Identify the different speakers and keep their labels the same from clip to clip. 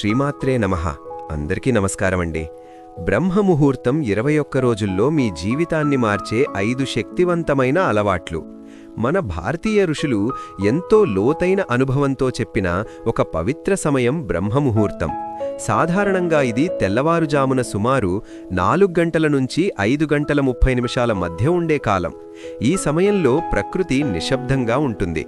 Speaker 1: శ్రీమాత్రే నమః. అందరికీ నమస్కారం అండి. బ్రహ్మముహూర్తం ఇరవై ఒక్క రోజుల్లో మీ జీవితాన్ని మార్చే ఐదు శక్తివంతమైన అలవాట్లు. మన భారతీయ ఋషులు ఎంతో లోతైన అనుభవంతో చెప్పిన ఒక పవిత్ర సమయం బ్రహ్మముహూర్తం. సాధారణంగా ఇది తెల్లవారుజామున సుమారు నాలుగు గంటల నుంచి ఐదు గంటల ముప్పై నిమిషాల మధ్య ఉండే కాలం. ఈ సమయంలో ప్రకృతి నిశ్శబ్దంగా ఉంటుంది.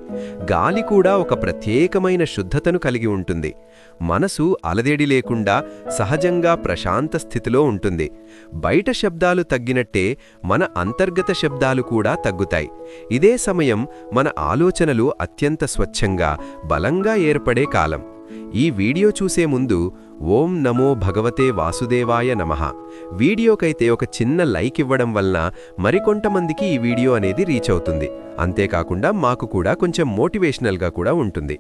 Speaker 1: గాలి కూడా ఒక ప్రత్యేకమైన శుద్ధతను కలిగి ఉంటుంది. మనసు అలదేడి లేకుండా సహజంగా ప్రశాంత స్థితిలో ఉంటుంది. బయట శబ్దాలు తగ్గినట్టే మన అంతర్గత శబ్దాలు కూడా తగ్గుతాయి. ఇదే సమయం మన ఆలోచనలు అత్యంత స్వచ్ఛంగా బలంగా ఏర్పడే కాలం. ఈ వీడియో చూసే ముందు ఓం నమో భగవతే వాసుదేవాయ నమః. వీడియోకైతే ఒక చిన్న లైక్ ఇవ్వడం వలన మరికొంతమందికి ఈ వీడియో అనేది రీచ్ అవుతుంది. అంతేకాకుండా మాకు కూడా కొంచెం మోటివేషనల్గా కూడా ఉంటుంది.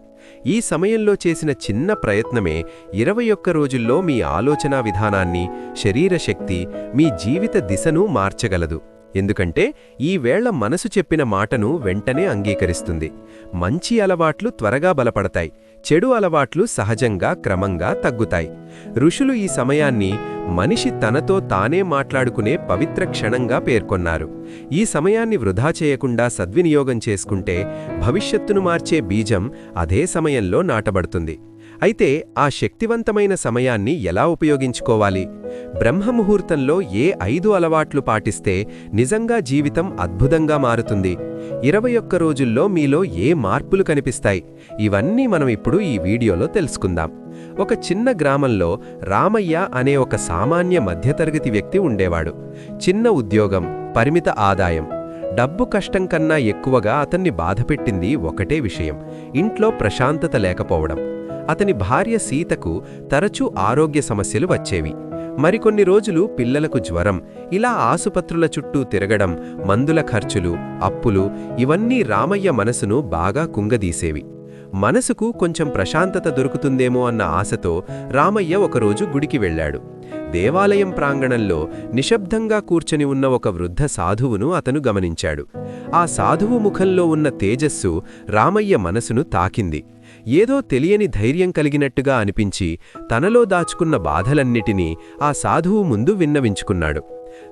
Speaker 1: ఈ సమయంలో చేసిన చిన్న ప్రయత్నమే ఇరవై ఒక్క రోజుల్లో మీ ఆలోచనా విధానాన్ని శరీర శక్తి మీ జీవిత దిశను మార్చగలదు. ఎందుకంటే ఈ వేళ మనసు చెప్పిన మాటను వెంటనే అంగీకరిస్తుంది. మంచి అలవాట్లు త్వరగా బలపడతాయి. చెడు అలవాట్లు సహజంగా క్రమంగా తగ్గుతాయి. ఋషులు ఈ సమయాన్ని మనిషి తనతో తానే మాట్లాడుకునే పవిత్ర క్షణంగా పేర్కొన్నారు. ఈ సమయాన్ని వృధా చేయకుండా సద్వినియోగం చేసుకుంటే భవిష్యత్తును మార్చే బీజం అదే సమయంలో నాటబడుతుంది. అయితే ఆ శక్తివంతమైన సమయాన్ని ఎలా ఉపయోగించుకోవాలి? బ్రహ్మముహూర్తంలో ఏ ఐదు అలవాట్లు పాటిస్తే నిజంగా జీవితం అద్భుతంగా మారుతుంది? ఇరవై ఒక్క రోజుల్లో మీలో ఏ మార్పులు కనిపిస్తాయి? ఇవన్నీ మనం ఇప్పుడు ఈ వీడియోలో తెలుసుకుందాం. ఒక చిన్న గ్రామంలో రామయ్య అనే ఒక సామాన్య మధ్యతరగతి వ్యక్తి ఉండేవాడు. చిన్న ఉద్యోగం పరిమిత ఆదాయం. డబ్బు కష్టం కన్నా ఎక్కువగా అతన్ని బాధపెట్టింది ఒకటే విషయం. ఇంట్లో ప్రశాంతత లేకపోవడం. అతని భార్య సీతకు తరచూ ఆరోగ్య సమస్యలు వచ్చేవి. మరికొన్ని రోజులు పిల్లలకు జ్వరం ఇలా ఆసుపత్రుల చుట్టూ తిరగడం మందుల ఖర్చులు అప్పులు ఇవన్నీ రామయ్య మనసును బాగా కుంగదీసేవి. మనసుకు కొంచెం ప్రశాంతత దొరుకుతుందేమో అన్న ఆశతో రామయ్య ఒకరోజు గుడికి వెళ్ళాడు. దేవాలయం ప్రాంగణంలో నిశ్శబ్దంగా కూర్చొని ఉన్న ఒక వృద్ధ సాధువును అతను గమనించాడు. ఆ సాధువు ముఖంలో ఉన్న తేజస్సు రామయ్య మనసును తాకింది. ఏదో తెలియని ధైర్యం కలిగినట్టుగా అనిపించి తనలో దాచుకున్న బాధలన్నిటినీ ఆ సాధువు ముందు విన్నవించుకున్నాడు.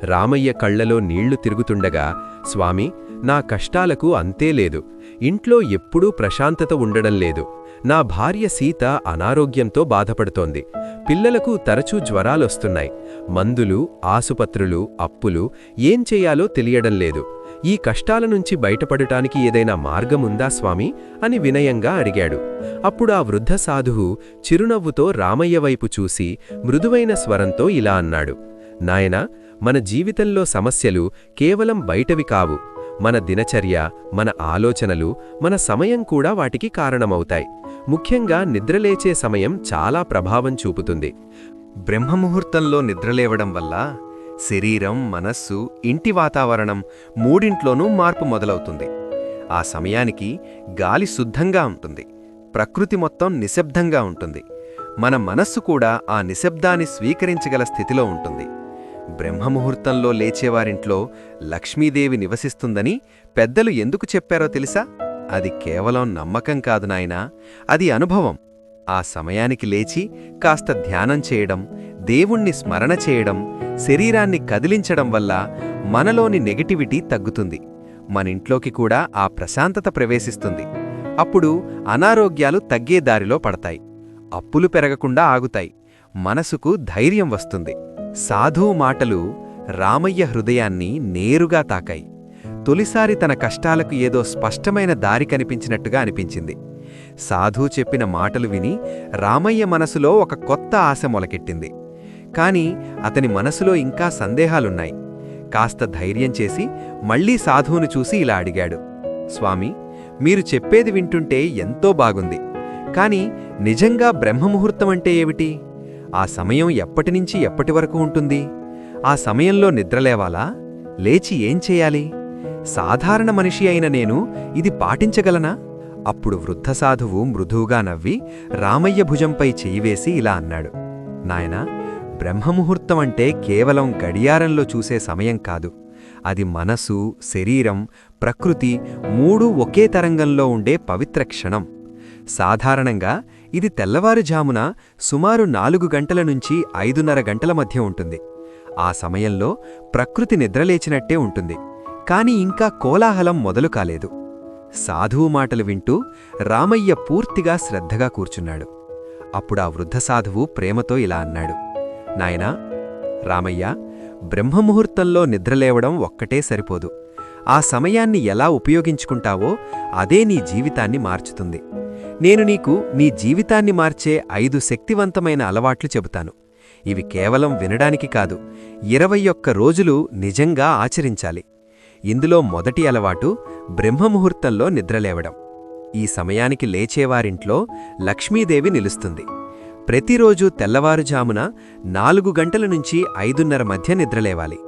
Speaker 1: రామయ్య కళ్ళలో నీళ్ళు తిరుగుతుండగా స్వామి నా కష్టాలకు అంతే లేదు. ఇంట్లో ఎప్పుడూ ప్రశాంతత ఉండడం లేదు. నా భార్య సీత అనారోగ్యంతో బాధపడుతోంది. పిల్లలకు తరచూ జ్వరాలొస్తున్నాయి. మందులు ఆసుపత్రులు అప్పులు ఏం చెయ్యాలో తెలియడం లేదు. ఈ కష్టాల నుంచి బయటపడటానికి ఏదైనా మార్గముందా స్వామి? అని వినయంగా అడిగాడు. అప్పుడు ఆ వృద్ధ సాధువు చిరునవ్వుతో రామయ్య వైపు చూసి మృదువైన స్వరంతో ఇలా అన్నాడు. నాయనా మన జీవితంలో సమస్యలు కేవలం బయటవి కావు. మన దినచర్య మన ఆలోచనలు మన సమయం కూడా వాటికి కారణమవుతాయి. ముఖ్యంగా నిద్రలేచే సమయం చాలా ప్రభావం చూపుతుంది. బ్రహ్మముహూర్తంలో నిద్రలేవడం వల్ల శరీరం మనస్సు ఇంటి వాతావరణం మూడింట్లోనూ మార్పు మొదలవుతుంది. ఆ సమయానికి గాలి శుద్ధంగా ఉంటుంది. ప్రకృతి మొత్తం నిశ్శబ్దంగా ఉంటుంది. మన మనస్సు కూడా ఆ నిశ్శబ్దాన్ని స్వీకరించగల స్థితిలో ఉంటుంది. బ్రహ్మముహూర్తంలో లేచేవారింట్లో లక్ష్మీదేవి నివసిస్తుందని పెద్దలు ఎందుకు చెప్పారో తెలుసా? అది కేవలం నమ్మకం కాదు నాయనా అది అనుభవం. ఆ సమయానికి లేచి కాస్త ధ్యానం చేయడం దేవుణ్ణి స్మరణ చేయడం శరీరాన్ని కదిలించడం వల్ల మనలోని నెగటివిటీ తగ్గుతుంది. మనింట్లోకి కూడా ఆ ప్రశాంతత ప్రవేశిస్తుంది. అప్పుడు అనారోగ్యాలు తగ్గే దారిలో పడతాయి. అప్పులు పెరగకుండా ఆగుతాయి. మనసుకు ధైర్యం వస్తుంది. సాధువు మాటలు రామయ్య హృదయాన్ని నేరుగా తాకాయి. తొలిసారి తన కష్టాలకు ఏదో స్పష్టమైన దారి కనిపించినట్టుగా అనిపించింది. సాధు చెప్పిన మాటలు విని రామయ్య మనసులో ఒక కొత్త ఆశ మొలకెట్టింది. కాని అతని మనసులో ఇంకా సందేహాలున్నాయి. కాస్త ధైర్యం చేసి మళ్ళీ సాధువును చూసి ఇలా అడిగాడు. స్వామి మీరు చెప్పేది వింటుంటే ఎంతో బాగుంది. కాని నిజంగా బ్రహ్మముహూర్తం అంటే ఏమిటి? ఆ సమయం ఎప్పటినుంచి ఎప్పటి వరకు ఉంటుంది? ఆ సమయంలో నిద్రలేవాలా లేచి ఏం చేయాలి? సాధారణ మనిషి అయిన నేను ఇది పాటించగలనా? అప్పుడు వృద్ధ సాధువు మృదువుగా నవ్వి రామయ్య భుజంపై చెయ్యివేసి ఇలా అన్నాడు. నాయనా బ్రహ్మముహూర్తం అంటే కేవలం గడియారంలో చూసే సమయం కాదు. అది మనసు శరీరం ప్రకృతి మూడూ ఒకే తరంగంలో ఉండే పవిత్ర క్షణం. సాధారణంగా
Speaker 2: ఇది తెల్లవారుజామున సుమారు నాలుగు గంటల నుంచి ఐదున్నర గంటల మధ్య ఉంటుంది. ఆ సమయంలో ప్రకృతి నిద్రలేచినట్టే ఉంటుంది. కాని ఇంకా కోలాహలం మొదలు కాలేదు. సాధువు మాటలు వింటూ రామయ్య పూర్తిగా శ్రద్ధగా కూర్చున్నాడు. అప్పుడా వృద్ధ సాధువు ప్రేమతో ఇలా అన్నాడు. నాయనా రామయ్య బ్రహ్మముహూర్తంలో నిద్రలేవడం ఒక్కటే సరిపోదు. ఆ సమయాన్ని ఎలా ఉపయోగించుకుంటావో అదే నీ జీవితాన్ని మార్చుతుంది. నేను నీకు నీ జీవితాన్ని మార్చే ఐదు శక్తివంతమైన అలవాట్లు చెబుతాను. ఇవి కేవలం వినడానికి కాదు ఇరవై ఒక్క రోజులు నిజంగా ఆచరించాలి. ఇందులో మొదటి అలవాటు బ్రహ్మముహూర్తంలో నిద్రలేవడం. ఈ సమయానికి లేచేవారింట్లో లక్ష్మీదేవి నిలుస్తుంది. ప్రతిరోజూ తెల్లవారుజామున నాలుగు గంటల నుంచి ఐదున్నర మధ్య నిద్రలేవాలి.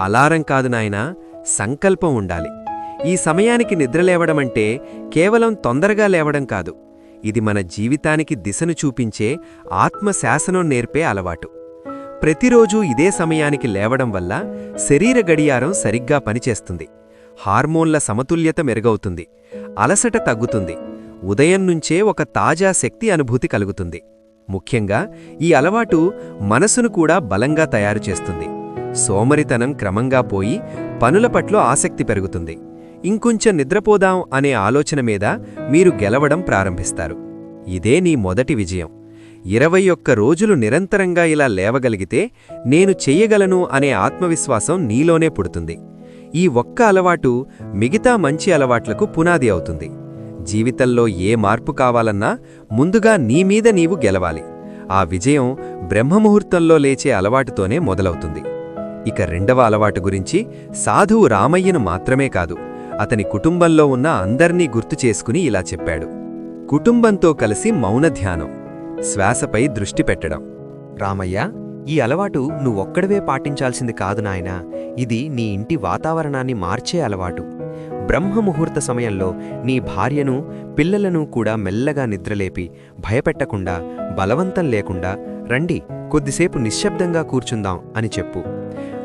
Speaker 2: అలారం కాదు నాయనా సంకల్పం ఉండాలి. ఈ సమయానికి నిద్రలేవడమంటే కేవలం తొందరగా లేవడం కాదు. ఇది మన జీవితానికి దిశను చూపించే ఆత్మశాసనం నేర్పే అలవాటు. ప్రతిరోజూ ఇదే సమయానికి లేవడం వల్ల శరీర గడియారం సరిగ్గా పనిచేస్తుంది. హార్మోన్ల సమతుల్యత మెరుగవుతుంది. అలసట తగ్గుతుంది. ఉదయం నుంచే ఒక తాజా శక్తి అనుభూతి కలుగుతుంది. ముఖ్యంగా ఈ అలవాటు మనసును కూడా బలంగా తయారు చేస్తుంది. సోమరితనం క్రమంగా పోయి పనుల పట్ల ఆసక్తి పెరుగుతుంది. ఇంకొంచెం నిద్రపోదాం అనే ఆలోచన మీద మీరు గెలవడం ప్రారంభిస్తారు. ఇదే నీ మొదటి విజయం. ఇరవై ఒక్క రోజులు నిరంతరంగా ఇలా లేవగలిగితే నేను చెయ్యగలను అనే ఆత్మవిశ్వాసం నీలోనే పుడుతుంది. ఈ ఒక్క అలవాటు మిగతా మంచి అలవాట్లకు పునాది అవుతుంది. జీవితంలో ఏ మార్పు కావాలన్నా ముందుగా నీమీద నీవు గెలవాలి. ఆ విజయం బ్రహ్మముహూర్తంలో లేచే అలవాటుతోనే మొదలవుతుంది. ఇక రెండవ అలవాటు గురించి సాధువు రామయ్యను మాత్రమే కాదు అతని కుటుంబంలో ఉన్న అందర్నీ గుర్తు చేసుకుని ఇలా చెప్పాడు. కుటుంబంతో కలిసి మౌన ధ్యానం శ్వాసపై దృష్టి పెట్టడం.
Speaker 3: రామయ్య ఈ అలవాటు నువ్వొక్కడవే పాటించాల్సింది కాదు నాయనా. ఇది నీ ఇంటి వాతావరణాన్ని మార్చే అలవాటు. బ్రహ్మముహూర్త సమయంలో నీ భార్యను పిల్లలను కూడా మెల్లగా నిద్రలేపి భయపెట్టకుండా బలవంతం లేకుండా రండి కొద్దిసేపు నిశ్శబ్దంగా కూర్చుందాం అని చెప్పు.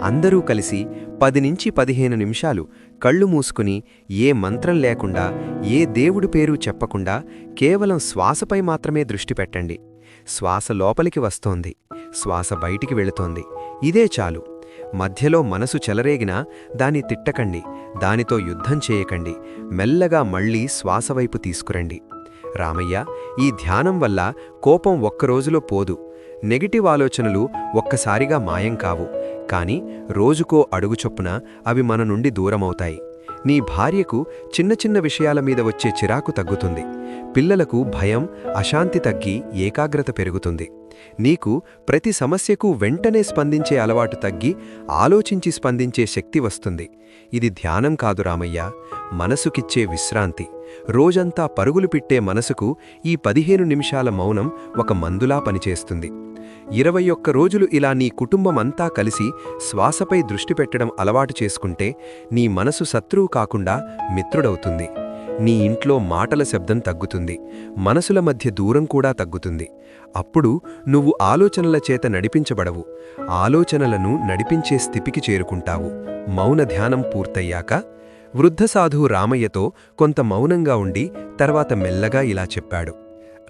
Speaker 3: అందరూ కలిసి పది నుంచి పదిహేను నిమిషాలు కళ్ళు మూసుకుని ఏ మంత్రం లేకుండా ఏ దేవుడి పేరు చెప్పకుండా కేవలం శ్వాసపై మాత్రమే దృష్టి పెట్టండి. శ్వాస లోపలికి వస్తోంది. శ్వాస బయటికి వెళుతోంది. ఇదే చాలు. మధ్యలో మనసు చెలరేగినా దాన్ని తిట్టకండి దానితో యుద్ధం చేయకండి మెల్లగా మళ్ళీ శ్వాసవైపు తీసుకురండి. రామయ్య ఈ ధ్యానం వల్ల కోపం ఒక్కరోజులో పోదు. నెగిటివ్ ఆలోచనలు ఒక్కసారిగా మాయం కావు. కాని రోజుకో అడుగు చొప్పున అవి మన నుండి దూరమవుతాయి. నీ భార్యకు చిన్న చిన్న విషయాల మీద వచ్చే చిరాకు తగ్గుతుంది. పిల్లలకు భయం అశాంతి తగ్గి ఏకాగ్రత పెరుగుతుంది. నీకు ప్రతి సమస్యకు వెంటనే స్పందించే అలవాటు తగ్గి ఆలోచించి స్పందించే శక్తి వస్తుంది. ఇది ధ్యానం కాదు రామయ్య మనసుకిచ్చే విశ్రాంతి. రోజంతా పరుగులు పిట్టే మనసుకు ఈ పదిహేను నిమిషాల మౌనం ఒక మందులా పనిచేస్తుంది. ఇరవై ఒక్క రోజులు ఇలా నీ కుటుంబమంతా కలిసి శ్వాసపై దృష్టి పెట్టడం అలవాటు చేసుకుంటే నీ మనసు శత్రువు కాకుండా మిత్రుడవుతుంది. నీ ఇంట్లో మాటల శబ్దం తగ్గుతుంది. మనసుల మధ్య దూరం కూడా తగ్గుతుంది. అప్పుడు నువ్వు ఆలోచనల చేత నడిపించబడవు. ఆలోచనలను నడిపించే స్థితికి చేరుకుంటావు. మౌన ధ్యానం పూర్తయ్యాక వృద్ధ సాధువు రామయ్యతో కొంత మౌనంగా ఉండి తర్వాత మెల్లగా ఇలా చెప్పాడు.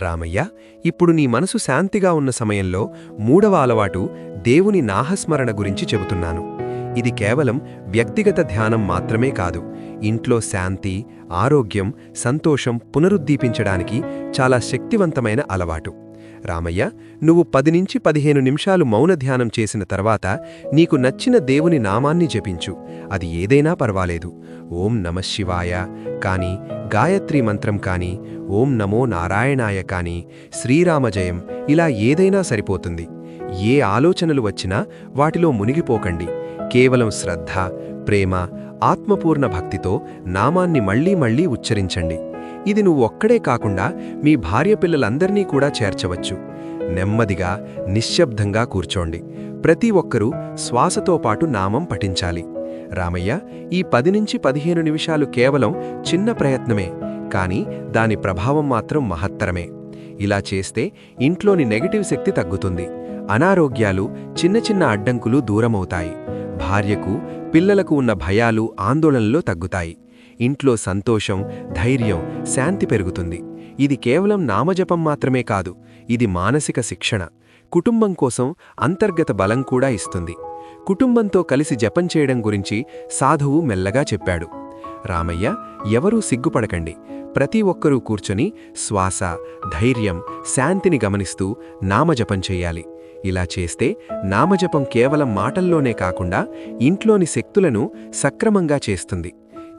Speaker 3: రామయ్య ఇప్పుడు నీ మనసు శాంతిగా ఉన్న సమయంలో మూడవ అలవాటు దేవుని నాహస్మరణ గురించి చెబుతున్నాను. ఇది కేవలం వ్యక్తిగత ధ్యానం మాత్రమే కాదు. ఇంట్లో శాంతి ఆరోగ్యం సంతోషం పునరుద్దీపించడానికి చాలా శక్తివంతమైన అలవాటు. రామయ్య నువ్వు పది నుంచి పదిహేను నిమిషాలు మౌన ధ్యానం చేసిన తర్వాత నీకు నచ్చిన దేవుని నామాన్ని జపించు. అది ఏదైనా పర్వాలేదు. ఓం నమశివాయ కాని గాయత్రి మంత్రం కాని ఓం నమో నారాయణాయ కాని శ్రీరామజయం ఇలా ఏదైనా సరిపోతుంది. ఏ ఆలోచనలు వచ్చినా వాటిలో మునిగిపోకండి. కేవలం శ్రద్ధ ప్రేమ ఆత్మపూర్ణ భక్తితో నామాన్ని మళ్ళీ మళ్ళీ ఉచ్చరించండి. ఇది నువ్వు ఒక్కడే కాకుండా మీ భార్య పిల్లలందర్నీ కూడా చేర్చవచ్చు. నెమ్మదిగా నిశ్శబ్దంగా కూర్చోండి. ప్రతి ఒక్కరూ శ్వాసతో పాటు నామం పఠించాలి. రామయ్య ఈ పది నుంచి పదిహేను నిమిషాలు కేవలం చిన్న ప్రయత్నమే కాని దాని ప్రభావం మాత్రం మహత్తరమే. ఇలా చేస్తే ఇంట్లోని నెగటివ్ శక్తి తగ్గుతుంది. అనారోగ్యాలు చిన్న చిన్న అడ్డంకులు దూరమవుతాయి. భార్యకు పిల్లలకు ఉన్న భయాలు ఆందోళనలో తగ్గుతాయి. ఇంట్లో సంతోషం ధైర్యం శాంతి పెరుగుతుంది.
Speaker 2: ఇది కేవలం నామజపం మాత్రమే కాదు ఇది మానసిక శిక్షణ. కుటుంబం కోసం అంతర్గత బలం కూడా ఇస్తుంది. కుటుంబంతో కలిసి జపం చేయడం గురించి సాధువు మెల్లగా చెప్పాడు. రామయ్య ఎవరూ సిగ్గుపడకండి. ప్రతి ఒక్కరూ కూర్చొని శ్వాస ధైర్యం శాంతిని గమనిస్తూ నామజపం చేయాలి. ఇలా చేస్తే నామజపం కేవలం మాటల్లోనే కాకుండా ఇంట్లోని శక్తులను సక్రమంగా చేస్తుంది.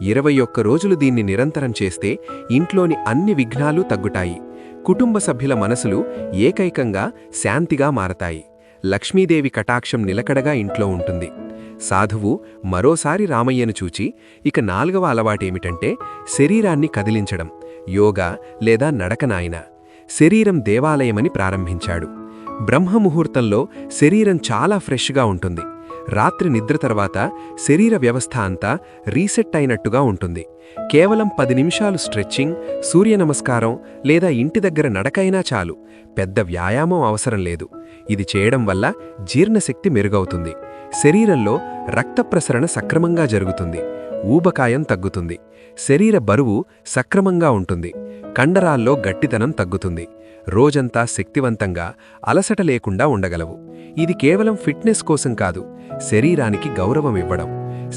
Speaker 2: ఇరవై ఒక్క రోజులు దీన్ని నిరంతరం చేస్తే ఇంట్లోని అన్ని విఘ్నాలు తగ్గుతాయి. కుటుంబ సభ్యుల మనసులు ఏకైకంగా శాంతిగా మారతాయి. లక్ష్మీదేవి కటాక్షం నిలకడగా ఇంట్లో ఉంటుంది. సాధువు మరోసారి రామయ్యను చూచి ఇక నాలుగవ అలవాటేమిటంటే శరీరాన్ని కదిలించడం యోగా లేదా నడకనాయన శరీరం దేవాలయమని ప్రారంభించాడు. బ్రహ్మముహూర్తంలో శరీరం చాలా ఫ్రెష్గా ఉంటుంది. రాత్రి నిద్ర తర్వాత శరీర వ్యవస్థ అంతా రీసెట్ అయినట్టుగా ఉంటుంది. కేవలం పది నిమిషాలు స్ట్రెచ్చింగ్ సూర్య నమస్కారం లేదా ఇంటి దగ్గర నడకైనా చాలు. పెద్ద వ్యాయామం అవసరం లేదు. ఇది చేయడం వల్ల జీర్ణశక్తి మెరుగవుతుంది. శరీరంలో రక్త ప్రసరణ సక్రమంగా జరుగుతుంది. ఊబకాయం తగ్గుతుంది. శరీర బరువు సక్రమంగా ఉంటుంది. కండరాల్లో గట్టితనం తగ్గుతుంది. రోజంతా శక్తివంతంగా అలసట లేకుండా ఉండగలవు. ఇది కేవలం ఫిట్నెస్ కోసం కాదు శరీరానికి గౌరవం ఇవ్వడం.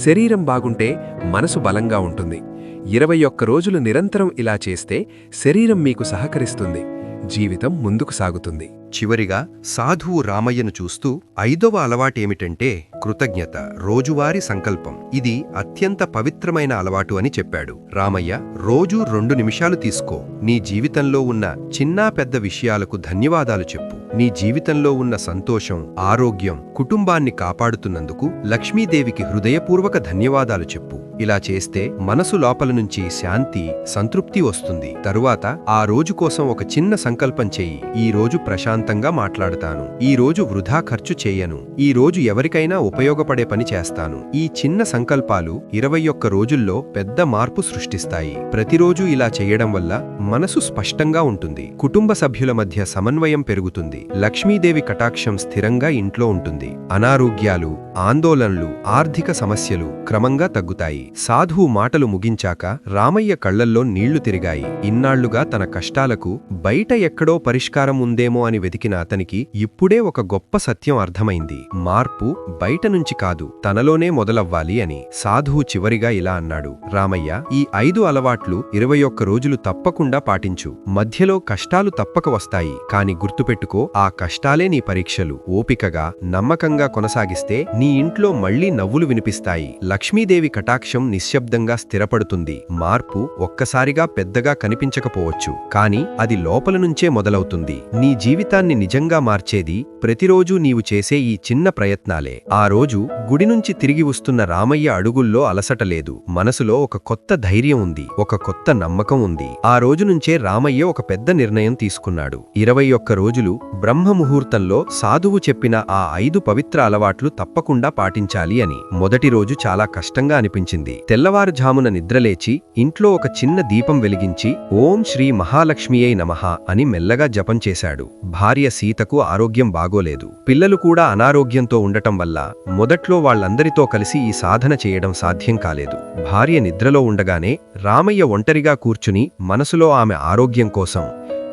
Speaker 2: శరీరం బాగుంటే మనసు బలంగా ఉంటుంది. ఇరవై ఒక్క రోజులు నిరంతరం ఇలా చేస్తే శరీరం మీకు సహకరిస్తుంది. జీవితం ముందుకు సాగుతుంది.
Speaker 1: చివరిగా సాధువు రామయ్యను చూస్తూ ఐదవ అలవాటేమిటంటే కృతజ్ఞత రోజువారీ సంకల్పం. ఇది అత్యంత పవిత్రమైన అలవాటు అని చెప్పాడు. రామయ్య రోజూ రెండు నిమిషాలు తీసుకో. నీ జీవితంలో ఉన్న చిన్నా పెద్ద విషయాలకు ధన్యవాదాలు చెప్పు. నీ జీవితంలో ఉన్న సంతోషం ఆరోగ్యం కుటుంబాన్ని కాపాడుతున్నందుకు లక్ష్మీదేవికి హృదయపూర్వక ధన్యవాదాలు చెప్పు. ఇలా చేస్తే మనసు లోపల నుంచి శాంతి సంతృప్తి వస్తుంది. తరువాత ఆ రోజు కోసం ఒక చిన్న సంకల్పం చెయ్యి. ఈ రోజు ప్రశాంతంగా మాట్లాడతాను. ఈ రోజు వృధా ఖర్చు చేయను. ఈ రోజు ఎవరికైనా ఉపయోగపడే పని చేస్తాను. ఈ చిన్న సంకల్పాలు ఇరవై ఒక్క రోజుల్లో పెద్ద మార్పు సృష్టిస్తాయి. ప్రతిరోజు ఇలా చేయడం వల్ల మనసు స్పష్టంగా ఉంటుంది. కుటుంబ సభ్యుల మధ్య సమన్వయం పెరుగుతుంది. లక్ష్మీదేవి కటాక్షం స్థిరంగా ఇంట్లో ఉంటుంది. అనారోగ్యాలు ఆందోళనలు ఆర్థిక సమస్యలు క్రమంగా తగ్గుతాయి. సాధువు మాటలు ముగించాక రామయ్య కళ్ళల్లో నీళ్ళు తిరిగాయి. ఇన్నాళ్ళుగా తన కష్టాలకు బయట ఎక్కడో పరిష్కారం ఉందేమో అని వెతికిన అతనికి ఇప్పుడే ఒక గొప్ప సత్యం అర్థమైంది. మార్పు బయట నుంచి కాదు తనలోనే మొదలవ్వాలి అని సాధువు చివరిగా ఇలా అన్నాడు. రామయ్య ఈ ఐదు అలవాట్లు ఇరవై ఒక్క రోజులు తప్పకుండా పాటించు. మధ్యలో కష్టాలు తప్పక వస్తాయి. కాని గుర్తుపెట్టుకో ఆ కష్టాలే నీ పరీక్షలు. ఓపికగా నమ్మకంగా కొనసాగిస్తే నీ ఇంట్లో మళ్ళీ నవ్వులు వినిపిస్తాయి. లక్ష్మీదేవి కటాక్షం నిశ్శబ్దంగా స్థిరపడుతుంది. మార్పు ఒక్కసారిగా పెద్దగా కనిపించకపోవచ్చు. కాని అది లోపల నుంచే మొదలవుతుంది. నీ జీవితాన్ని నిజంగా మార్చేది ప్రతిరోజూ నీవు చేసే ఈ చిన్న ప్రయత్నాలే. ఆ రోజు గుడి నుంచి తిరిగి వస్తున్న రామయ్య అడుగుల్లో అలసట లేదు మనసులో ఒక కొత్త ధైర్యం ఉంది. ఒక కొత్త నమ్మకం ఉంది. ఆ రోజు నుంచే రామయ్య ఒక పెద్ద నిర్ణయం తీసుకున్నాడు. ఇరవై ఒక్క రోజులు బ్రహ్మ ముహూర్తంలో సాధువు చెప్పిన ఆ ఐదు పవిత్ర అలవాట్లు తప్పకుండా పాటించాలి అని మొదటి రోజు చాలా కష్టంగా అనిపించింది. తెల్లవారుజామున నిద్రలేచి ఇంట్లో ఒక చిన్న దీపం వెలిగించి ఓం శ్రీ మహాలక్ష్మియై నమః అని మెల్లగా జపం చేశాడు. భార్య సీతకు ఆరోగ్యం బాగోలేదు. పిల్లలు కూడా అనారోగ్యంతో ఉండటం వల్ల మొదట్లో వాళ్ళందరితో కలిసి ఈ సాధన చేయడం సాధ్యం కాలేదు. భార్య నిద్రలో ఉండగానే రామయ్య ఒంటరిగా కూర్చుని మనసులో ఆమె ఆరోగ్యం కోసం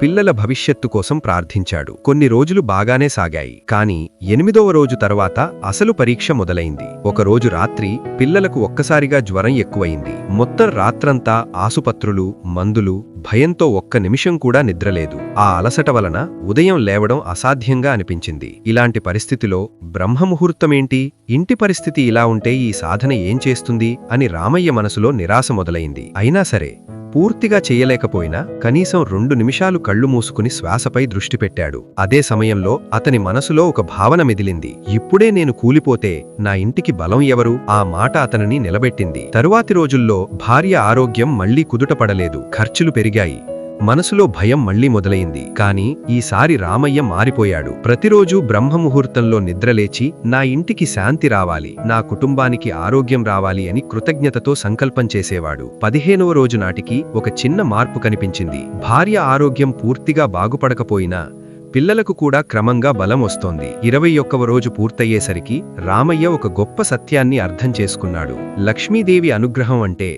Speaker 1: పిల్లల భవిష్యత్తు కోసం ప్రార్థించాడు. కొన్ని రోజులు బాగానే సాగాయి. కాని ఎనిమిదవ రోజు తర్వాత అసలు పరీక్ష మొదలైంది. ఒకరోజు రాత్రి పిల్లలకు ఒక్కసారిగా జ్వరం ఎక్కువయింది మొత్తం రాత్రంతా ఆసుపత్రులు మందులు భయంతో ఒక్క నిమిషం కూడా నిద్రలేదు. ఆ అలసట వలన ఉదయం లేవడం అసాధ్యంగా అనిపించింది. ఇలాంటి పరిస్థితిలో బ్రహ్మముహూర్తమేంటి? ఇంటి పరిస్థితి ఇలా ఉంటే ఈ సాధన ఏం చేస్తుంది? అని రామయ్య మనసులో నిరాశ మొదలైంది. అయినా సరే పూర్తిగా చేయలేకపోయినా కనీసం రెండు నిమిషాలు కళ్ళు మూసుకుని శ్వాసపై దృష్టి పెట్టాడు. అదే సమయంలో అతని మనసులో ఒక భావన మెదిలింది. ఇప్పుడే నేను కూలిపోతే నా ఇంటికి బలం ఎవరు? ఆ మాట అతనిని నిలబెట్టింది. తరువాతి రోజుల్లో భార్య ఆరోగ్యం మళ్ళీ కుదుటపడలేదు. ఖర్చులు పెరిగాయి. మనసులో భయం మళ్ళీ మొదలైంది. కాని ఈసారి రామయ్య మారిపోయాడు. ప్రతిరోజూ బ్రహ్మముహూర్తంలో నిద్రలేచి నా ఇంటికి శాంతి రావాలి నా కుటుంబానికి ఆరోగ్యం రావాలి అని కృతజ్ఞతతో సంకల్పం చేసేవాడు. పదిహేనవ రోజు నాటికి ఒక చిన్న మార్పు కనిపించింది. భార్య ఆరోగ్యం పూర్తిగా బాగుపడకపోయినా పిల్లలకు కూడా క్రమంగా బలం వస్తోంది. ఇరవై ఒక్కవ రోజు పూర్తయ్యేసరికి రామయ్య ఒక గొప్ప సత్యాన్ని అర్థం చేసుకున్నాడు. లక్ష్మీదేవి అనుగ్రహం అంటే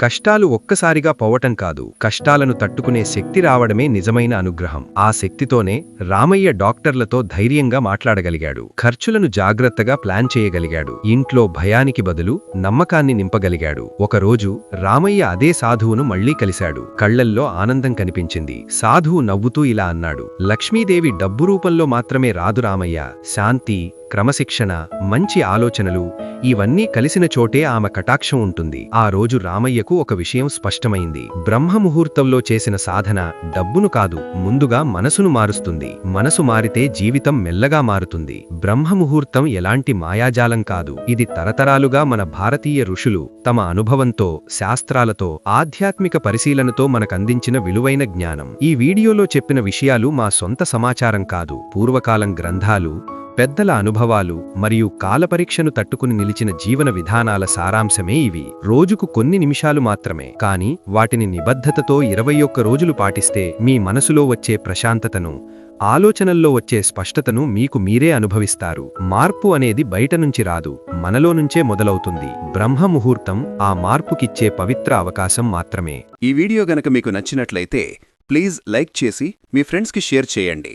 Speaker 4: కష్టాలు ఒక్కసారిగా పోవటం కాదు కష్టాలను తట్టుకునే శక్తి రావడమే నిజమైన అనుగ్రహం. ఆ శక్తితోనే రామయ్య డాక్టర్లతో ధైర్యంగా మాట్లాడగలిగాడు. ఖర్చులను జాగ్రత్తగా ప్లాన్ చేయగలిగాడు. ఇంట్లో భయానికి బదులు నమ్మకాన్ని నింపగలిగాడు. ఒకరోజు రామయ్య అదే సాధువును మళ్ళీ కలిశాడు. కళ్ళల్లో ఆనందం కనిపించింది. సాధువు నవ్వుతూ ఇలా అన్నాడు. లక్ష్మీదేవి డబ్బు రూపంలో మాత్రమే రాదు రామయ్య. శాంతి క్రమశిక్షణ మంచి ఆలోచనలు ఇవన్నీ కలిసిన చోటే ఆమె కటాక్షం ఉంటుంది. ఆ రోజు రామయ్యకు ఒక విషయం స్పష్టమైంది. బ్రహ్మముహూర్తంలో చేసిన సాధన డబ్బును కాదు ముందుగా మనసును మారుస్తుంది. మనసు మారితే జీవితం మెల్లగా మారుతుంది. బ్రహ్మముహూర్తం ఎలాంటి మాయాజాలం కాదు. ఇది తరతరాలుగా మన భారతీయ ఋషులు తమ అనుభవంతో శాస్త్రాలతో ఆధ్యాత్మిక పరిశీలనతో మనకందించిన విలువైన జ్ఞానం. ఈ వీడియోలో చెప్పిన విషయాలు మా సొంత సమాచారం కాదు. పూర్వకాలం గ్రంథాలు పెద్దల అనుభవాలు మరియు కాలపరీక్షను తట్టుకుని నిలిచిన జీవన విధానాల సారాంశమే ఇవి. రోజుకు కొన్ని నిమిషాలు మాత్రమే. కాని వాటిని నిబద్ధతతో ఇరవై ఒక్క రోజులు పాటిస్తే మీ మనసులో వచ్చే ప్రశాంతతను ఆలోచనల్లో వచ్చే స్పష్టతను మీకు మీరే అనుభవిస్తారు. మార్పు అనేది బయట నుంచి రాదు మనలో నుంచే మొదలవుతుంది. బ్రహ్మ ముహూర్తం ఆ మార్పుకిచ్చే పవిత్ర అవకాశం మాత్రమే.
Speaker 5: ఈ వీడియో గనక మీకు నచ్చినట్లయితే ప్లీజ్ లైక్ చేసి మీ ఫ్రెండ్స్కి షేర్ చేయండి.